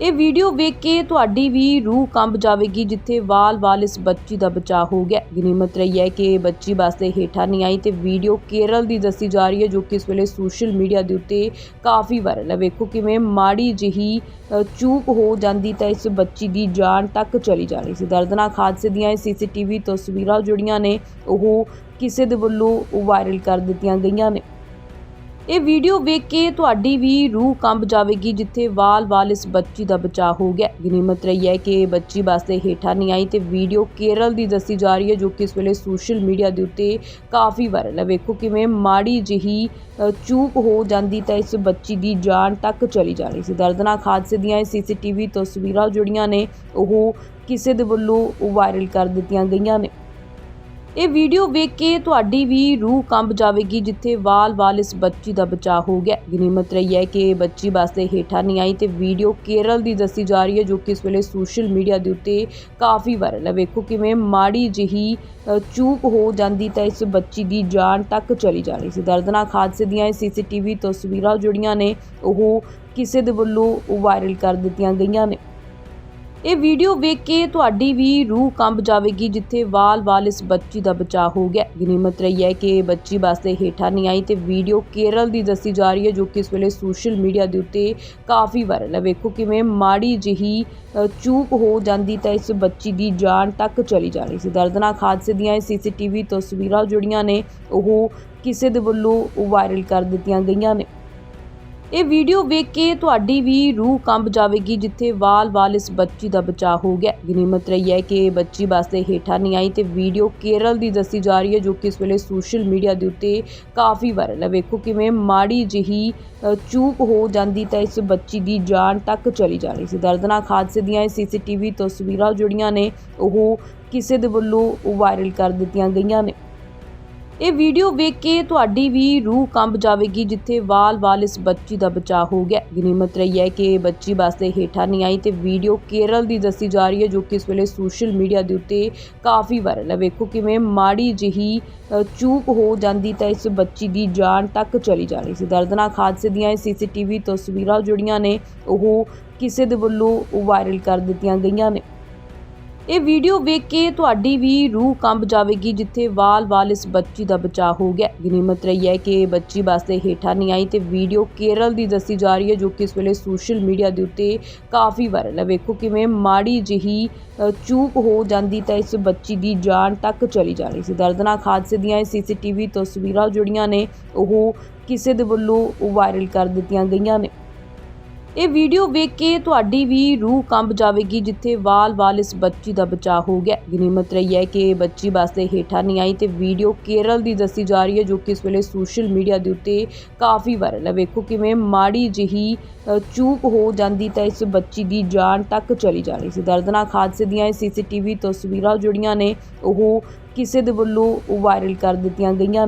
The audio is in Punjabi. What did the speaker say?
ਇਹ ਵੀਡੀਓ ਵੇਖ ਕੇ ਤੁਹਾਡੀ ਵੀ ਰੂਹ ਕੰਬ ਜਾਵੇਗੀ ਜਿੱਥੇ ਵਾਲ-ਵਾਲ ਇਸ ਬੱਚੀ ਦਾ ਬਚਾਅ ਹੋ ਗਿਆ। ਗਨੀਮਤ ਰਹੀ ਹੈ ਕਿ ਇਹ ਬੱਚੀ ਬੱਸ ਦੇ ਹੇਠਾਂ ਨਹੀਂ ਆਈ ਤੇ ਵੀਡੀਓ ਕੇਰਲ ਦੀ ਦੱਸੀ ਜਾ ਰਹੀ ਹੈ ਜੋ ਕਿ ਇਸ ਵੇਲੇ ਸੋਸ਼ਲ ਮੀਡੀਆ ਦੇ ਉੱਤੇ ਕਾਫੀ ਵਾਇਰਲ ਹੈ। ਵੇਖੋ ਕਿਵੇਂ ਮਾੜੀ ਜਿਹੀ ਅ, ਚੂਕ ਹੋ ਜਾਂਦੀ ਤਾਂ ਇਸ ਬੱਚੀ ਦੀ ਜਾਨ ਤੱਕ ਚਲੀ ਜਾਣੀ ਸੀ। ਦਰਦਨਾਕ ਹਾਦਸੇ ਦੀਆਂ ਇਹ ਸੀਸੀਟੀਵੀ ਤਸਵੀਰਾਂ ਜਿਹੜੀਆਂ ਨੇ ਉਹ ਕਿਸੇ ਦੇ ਵੱਲੋਂ ਵਾਇਰਲ ਕਰ ਦਿੱਤੀਆਂ ਗਈਆਂ ਨੇ। ਇਹ ਵੀਡੀਓ ਵੇਖ ਕੇ ਤੁਹਾਡੀ ਵੀ ਰੂਹ ਕੰਬ ਜਾਵੇਗੀ, ਜਿੱਥੇ ਵਾਲ-ਵਾਲ ਇਸ ਬੱਚੀ ਦਾ ਬਚਾਅ ਹੋ ਗਿਆ। ਗਨੀਮਤ ਰਹੀ ਹੈ ਕਿ ਇਹ ਬੱਚੀ ਬੱਸ ਦੇ ਹੇਠਾਂ ਨਹੀਂ ਆਈ ਤੇ ਵੀਡੀਓ ਕੇਰਲ ਦੀ ਦੱਸੀ ਜਾ ਰਹੀ ਹੈ, ਜੋ ਕਿ ਇਸ ਵੇਲੇ ਸੋਸ਼ਲ ਮੀਡੀਆ ਦੇ ਉੱਤੇ ਕਾਫੀ ਵਾਇਰਲ ਹੈ। ਵੇਖੋ ਕਿਵੇਂ ਮਾੜੀ ਜਿਹੀ ਚੂਕ ਹੋ ਜਾਂਦੀ ਤਾਂ ਇਸ ਬੱਚੀ ਦੀ ਜਾਨ ਤੱਕ ਚਲੀ ਜਾਣੀ ਸੀ। ਦਰਦਨਾਕ ਹਾਦਸੇ ਦੀਆਂ ਇਹ ਸੀਸੀਟੀਵੀ ਤਸਵੀਰਾਂ ਜਿਹੜੀਆਂ ਨੇ, ਉਹ ਕਿਸੇ ਦੇ ਵੱਲੋਂ ਵਾਇਰਲ ਕਰ ਦਿੱਤੀਆਂ ਗਈਆਂ ਨੇ। ਇਹ ਵੀਡੀਓ ਵੇਖ ਕੇ ਤੁਹਾਡੀ ਵੀ ਰੂਹ ਕੰਬ ਜਾਵੇਗੀ, ਜਿੱਥੇ ਵਾਲ-ਵਾਲ ਇਸ ਬੱਚੀ ਦਾ ਬਚਾਅ ਹੋ ਗਿਆ। ਗਨੀਮਤ ਰਹੀ ਹੈ ਕਿ ਇਹ ਬੱਚੀ ਬੱਸ ਦੇ ਹੇਠਾਂ ਨਹੀਂ ਆਈ ਤੇ ਵੀਡੀਓ ਕੇਰਲ ਦੀ ਦੱਸੀ ਜਾ ਰਹੀ ਹੈ, ਜੋ ਕਿ ਇਸ ਵੇਲੇ ਸੋਸ਼ਲ ਮੀਡੀਆ ਦੇ ਉੱਤੇ ਕਾਫੀ ਵਾਇਰਲ ਹੈ। ਵੇਖੋ ਕਿਵੇਂ ਮਾੜੀ ਜਿਹੀ ਚੂਕ ਹੋ ਜਾਂਦੀ ਤਾਂ ਇਸ ਬੱਚੀ ਦੀ ਜਾਨ ਤੱਕ ਚਲੀ ਜਾ ਰਹੀ ਸੀ। ਦਰਦਨਾਕ ਹਾਦਸੇ ਦੀਆਂ ਇਹ ਸੀਸੀਟੀਵੀ ਤਸਵੀਰਾਂ ਜਿਹੜੀਆਂ ਨੇ, ਉਹ ਕਿਸੇ ਦੇ ਵੱਲੋਂ ਵਾਇਰਲ ਕਰ ਦਿੱਤੀਆਂ ਗਈਆਂ ਨੇ। ਇਹ ਵੀਡੀਓ ਵੇਖ ਕੇ ਤੁਹਾਡੀ ਵੀ ਰੂਹ ਕੰਬ ਜਾਵੇਗੀ, ਜਿੱਥੇ ਵਾਲ-ਵਾਲ ਇਸ ਬੱਚੀ ਦਾ ਬਚਾਅ ਹੋ ਗਿਆ। ਗਨੀਮਤ ਰਹੀ ਹੈ ਕਿ ਇਹ ਬੱਚੀ ਬੱਸ ਦੇ ਹੇਠਾਂ ਨਹੀਂ ਆਈ ਤੇ ਵੀਡੀਓ ਕੇਰਲ ਦੀ ਦੱਸੀ ਜਾ ਰਹੀ ਹੈ, ਜੋ ਕਿ ਇਸ ਵੇਲੇ ਸੋਸ਼ਲ ਮੀਡੀਆ ਦੇ ਉੱਤੇ ਕਾਫੀ ਵਾਇਰਲ ਹੈ। ਵੇਖੋ ਕਿਵੇਂ ਮਾੜੀ ਜਿਹੀ ਚੂਕ ਹੋ ਜਾਂਦੀ ਤਾਂ ਇਸ ਬੱਚੀ ਦੀ ਜਾਨ ਤੱਕ ਚਲੀ ਜਾਣੀ ਸੀ। ਦਰਦਨਾਕ ਹਾਦਸੇ ਦੀਆਂ ਇਹ ਸੀਸੀਟੀਵੀ ਤਸਵੀਰਾਂ ਜਿਹੜੀਆਂ ਨੇ, ਉਹ ਕਿਸੇ ਦੇ ਵੱਲੋਂ ਵਾਇਰਲ ਕਰ ਦਿੱਤੀਆਂ ਗਈਆਂ ਨੇ। ਇਹ ਵੀਡੀਓ ਵੇਖ ਕੇ ਤੁਹਾਡੀ ਵੀ ਰੂਹ ਕੰਬ ਜਾਵੇਗੀ, ਜਿੱਥੇ ਵਾਲ-ਵਾਲ ਇਸ ਬੱਚੀ ਦਾ ਬਚਾਅ ਹੋ ਗਿਆ। ਗਨੀਮਤ ਰਹੀ ਹੈ ਕਿ ਇਹ ਬੱਚੀ ਬੱਸ ਦੇ ਹੇਠਾਂ ਨਹੀਂ ਆਈ ਤੇ ਵੀਡੀਓ ਕੇਰਲ ਦੀ ਦੱਸੀ ਜਾ ਰਹੀ ਹੈ, ਜੋ ਕਿ ਇਸ ਵੇਲੇ ਸੋਸ਼ਲ ਮੀਡੀਆ ਦੇ ਉੱਤੇ ਕਾਫੀ ਵਾਇਰਲ ਹੈ। ਵੇਖੋ ਕਿਵੇਂ ਮਾੜੀ ਜਿਹੀ ਚੂਕ ਹੋ ਜਾਂਦੀ ਤਾਂ ਇਸ ਬੱਚੀ ਦੀ ਜਾਨ ਤੱਕ ਚਲੀ ਜਾਣੀ ਸੀ। ਦਰਦਨਾਕ ਹਾਦਸੇ ਦੀਆਂ ਇਹ ਸੀਸੀਟੀਵੀ ਤਸਵੀਰਾਂ ਜਿਹੜੀਆਂ ਨੇ, ਉਹ ਕਿਸੇ ਦੇ ਵੱਲੋਂ ਵਾਇਰਲ ਕਰ ਦਿੱਤੀਆਂ ਗਈਆਂ ਨੇ। ਇਹ ਵੀਡੀਓ ਵੇਖ ਕੇ ਤੁਹਾਡੀ ਵੀ ਰੂਹ ਕੰਬ ਜਾਵੇਗੀ ਜਿੱਥੇ ਵਾਲ-ਵਾਲ ਇਸ ਬੱਚੀ ਦਾ ਬਚਾਅ ਹੋ ਗਿਆ। ਗਨੀਮਤ ਰਹੀ ਹੈ ਕਿ ਇਹ ਬੱਚੀ ਬੱਸ ਦੇ ਹੇਠਾਂ ਨਹੀਂ ਆਈ ਤੇ ਵੀਡੀਓ ਕੇਰਲ ਦੀ ਦੱਸੀ ਜਾ ਰਹੀ ਹੈ ਜੋ ਕਿ ਇਸ ਵੇਲੇ ਸੋਸ਼ਲ ਮੀਡੀਆ ਦੇ ਉੱਤੇ ਕਾਫੀ ਵਾਇਰਲ ਹੈ। ਵੇਖੋ ਕਿਵੇਂ ਮਾੜੀ ਜਿਹੀ ਅ, ਚੂਕ ਹੋ ਜਾਂਦੀ ਤਾਂ ਇਸ ਬੱਚੀ ਦੀ ਜਾਨ ਤੱਕ ਚਲੀ ਜਾਣੀ ਸੀ। ਦਰਦਨਾਕ ਹਾਦਸੇ ਦੀਆਂ ਇਹ ਸੀਸੀਟੀਵੀ ਤਸਵੀਰਾਂ ਜਿਹੜੀਆਂ ਨੇ ਉਹ ਕਿਸੇ ਦੇ ਵੱਲੋਂ ਵਾਇਰਲ ਕਰ ਦਿੱਤੀਆਂ ਗਈਆਂ ਨੇ। ਇਹ ਵੀਡੀਓ ਵੇਖ ਕੇ ਤੁਹਾਡੀ ਵੀ ਰੂਹ ਕੰਬ ਜਾਵੇਗੀ, ਜਿੱਥੇ ਵਾਲ-ਵਾਲ ਇਸ ਬੱਚੀ ਦਾ ਬਚਾਅ ਹੋ ਗਿਆ। ਗਨੀਮਤ ਰਹੀ ਹੈ ਕਿ ਇਹ ਬੱਚੀ ਬੱਸ ਦੇ ਹੇਠਾਂ ਨਹੀਂ ਆਈ ਤੇ ਵੀਡੀਓ ਕੇਰਲ ਦੀ ਦੱਸੀ ਜਾ ਰਹੀ ਹੈ, ਜੋ ਕਿ ਇਸ ਵੇਲੇ ਸੋਸ਼ਲ ਮੀਡੀਆ ਦੇ ਉੱਤੇ ਕਾਫੀ ਵਾਇਰਲ ਹੈ। ਵੇਖੋ ਕਿਵੇਂ ਮਾੜੀ ਜਿਹੀ ਚੂਕ ਹੋ ਜਾਂਦੀ ਤਾਂ ਇਸ ਬੱਚੀ ਦੀ ਜਾਨ ਤੱਕ ਚਲੀ ਜਾ ਰਹੀ ਸੀ। ਦਰਦਨਾਕ ਹਾਦਸੇ ਦੀਆਂ ਇਹ ਸੀਸੀਟੀਵੀ ਤਸਵੀਰਾਂ ਜਿਹੜੀਆਂ ਨੇ, ਉਹ ਕਿਸੇ ਦੇ ਵੱਲੋਂ ਵਾਇਰਲ ਕਰ ਦਿੱਤੀਆਂ ਗਈਆਂ ਨੇ। ਇਹ ਵੀਡੀਓ ਵੇਖ ਕੇ ਤੁਹਾਡੀ ਵੀ ਰੂਹ ਕੰਬ ਜਾਵੇਗੀ, ਜਿੱਥੇ ਵਾਲ-ਵਾਲ ਇਸ ਬੱਚੀ ਦਾ ਬਚਾਅ ਹੋ ਗਿਆ। ਗਨੀਮਤ ਰਹੀ ਹੈ ਕਿ ਇਹ ਬੱਚੀ ਬੱਸ ਦੇ ਹੇਠਾਂ ਨਹੀਂ ਆਈ ਤੇ ਵੀਡੀਓ ਕੇਰਲ ਦੀ ਦੱਸੀ ਜਾ ਰਹੀ ਹੈ, ਜੋ ਕਿ ਇਸ ਵੇਲੇ ਸੋਸ਼ਲ ਮੀਡੀਆ ਦੇ ਉੱਤੇ ਕਾਫੀ ਵਾਇਰਲ ਹੈ। ਵੇਖੋ ਕਿਵੇਂ ਮਾੜੀ ਜਿਹੀ ਚੂਕ ਹੋ ਜਾਂਦੀ ਤਾਂ ਇਸ ਬੱਚੀ ਦੀ ਜਾਨ ਤੱਕ ਚਲੀ ਜਾ ਰਹੀ ਸੀ। ਦਰਦਨਾਕ ਹਾਦਸੇ ਦੀਆਂ ਇਹ ਸੀਸੀਟੀਵੀ ਤਸਵੀਰਾਂ ਜਿਹੜੀਆਂ ਨੇ, ਉਹ ਕਿਸੇ ਦੇ ਵੱਲੋਂ ਵਾਇਰਲ ਕਰ ਦਿੱਤੀਆਂ ਗਈਆਂ ਨੇ।